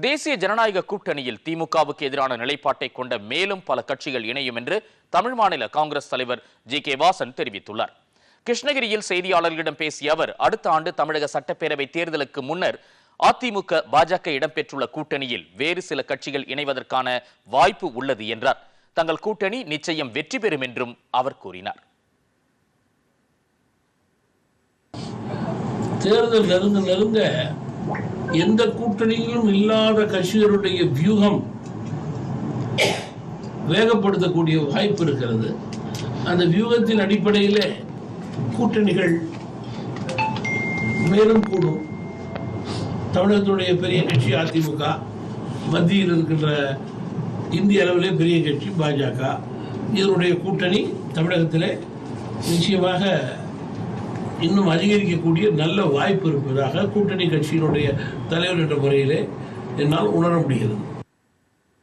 தேசிய ஜனநாயக கூட்டணியில் திமுகவுக்கு எதிரான நிலைப்பாட்டை கொண்ட மேலும் பல கட்சிகள் இணையும் என்று தமிழ் மாநில காங்கிரஸ் தலைவர் ஜி. கே. வாசன் தெரிவித்துள்ளார். கிருஷ்ணகிரியில் செய்தியாளர்களிடம் பேசிய அவர் அடுத்த ஆண்டு தமிழக சட்டப்பேரவை தேர்தலுக்கு முன்னர் அதிமுக பாஜக இடம்பெற்றுள்ள கூட்டணியில் வேறு சில கட்சிகள் இணைவதற்கான வாய்ப்பு உள்ளது என்றார். தங்கள் கூட்டணி நிச்சயம் வெற்றி பெறும் என்றும் அவர் கூறினார். தேர்தல் நெருங்க நெருங்க எந்த கூட்டணியிலும் இல்லாத கட்சிகளுடைய வியூகம் வேகப்படுத்தக்கூடிய வாய்ப்பு இருக்கிறது. அந்த வியூகத்தின் அடிப்படையில் கூட்டணிகள் மேலும் கூடும். தமிழகத்துடைய பெரிய கட்சி அதிமுக மத்தியில் இருக்கின்ற இந்திய அளவிலே பெரிய கட்சி பாஜக. இதனுடைய கூட்டணி தமிழகத்திலே நிச்சயமாக இன்னும் அதிகரிக்கக்கூடிய நல்ல வாய்ப்பு இருப்பதாக கூட்டணி கட்சியினுடைய தலைவர் என்ற முறையிலே என்னால் உணர முடிகிறது.